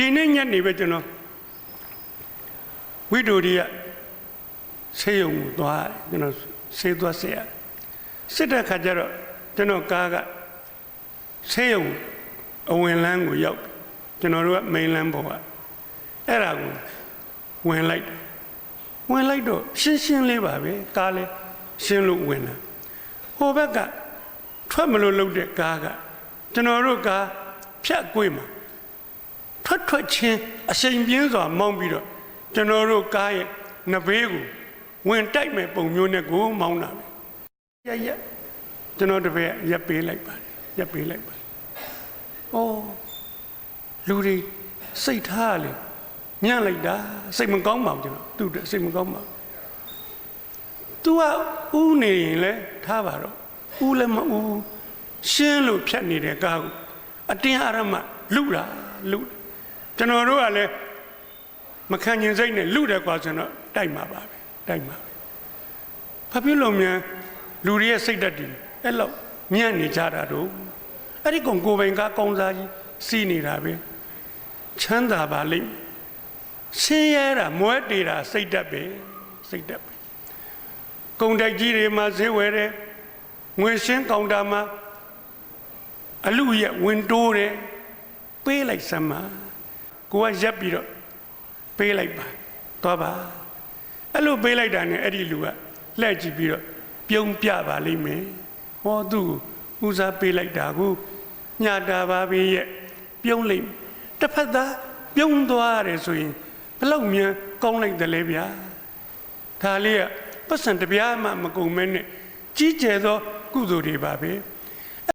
ဒီနေ့ညနေပဲကျွန်တော်ဝိတိုရိယဆေးရုံကိုသွားတယ်ကျွန်တော်ဆေးသွားဆေးရစစ်တဲ့ခါကျတော့ကျွန်တော်ကားကဆေးရုံအဝင်လန်းကိုရောက်တယ်ကျွန်တော်တို့ကမိန်လန်းပေါ်ကအဲ့ဒါကိုဝင်လိုက်တယ်ဝင်လိုက်တော့ရှင်းရှင်းလေးပါပဲကားလဲရှင်းလို့ဝင်တာဟိုဘက်ကထွက်မလို့လုပ်တဲ့ကားကကျွန်တော်တို့ကားဖြတ်ကွေ့မှာ ထွက်ထွက်ချင်းအချိန်ပြင်းစွာမောင်းပြီးတော့ကျွန်တော်တို့ကားရဲ့နဘေးကိုဝင်တိုက်မဲ့ပုံမျိုးနဲ့ကိုမောင်းတာပဲရရကျွန်တော်တပည့်ရက်ပေးလိုက်ပါတယ်ရက်ပေးလိုက်ပါတယ်ဩလူတွေစိတ်ထားလေညံ့လိုက်တာစိတ်မကောင်းပါဘူးကျွန်တော်သူ့အတွက်စိတ်မကောင်းပါဘူး तू ကဥနေရင်လဲထားပါတော့ဥလည်းမဥရှင်းလို့ဖြတ်နေတဲ့ကားကိုအတင်းအရမလူတာလူတာ ကျွန်တော်တို့ကလည်းမခံကျင်စိတ်နဲ့လူတယ်ကွာဆိုတော့တိုက်မှာပါပဲတိုက်မှာပဲဘာဖြစ်လို့များလူတွေရဲ့စိတ်ဓာတ်တွေအဲ့လောက်ညံ့နေကြတာတော့အဲ့ဒီကောင်ကိုယ်ပိုင်ကားကောင်းစားကြီးစီးနေတာပဲချမ်းသာပါလိမ့်မယ်ဆင်းရဲတာမွဲတေတာစိတ်ဓာတ်ပဲစိတ်ဓာတ်ပဲကုန်တိုက်ကြီးတွေမှာဈေးဝယ်တယ်ငွေရှင်းကောင်တာမှာအလူရဲ့ဝင်တိုးတယ်ပေးလိုက်စမ်းပါ ကိုကရက်ပြီးတော့ပေးလိုက်ပါသွားပါအဲ့လိုပေးလိုက်တာနဲ့အဲ့ဒီလူကလှည့်ကြည့်ပြီးတော့ပြုံးပြပါလိမ့်မယ်ဟောသူ့ကိုဦးစားပေးလိုက်တာကိုညတာပါပဲရဲ့ပြုံးလိုက်တစ်ဖက်သားပြုံးသွားရတယ်ဆိုရင်ဘလောက်မြန်ကောင်းလိုက်တယ်လေဗျာဒါလေးကပတ်စံတစ်ပြားမှမကုန်မဲနဲ့ကြီးကျယ်သော ကုသိုလ်တွေပါပဲ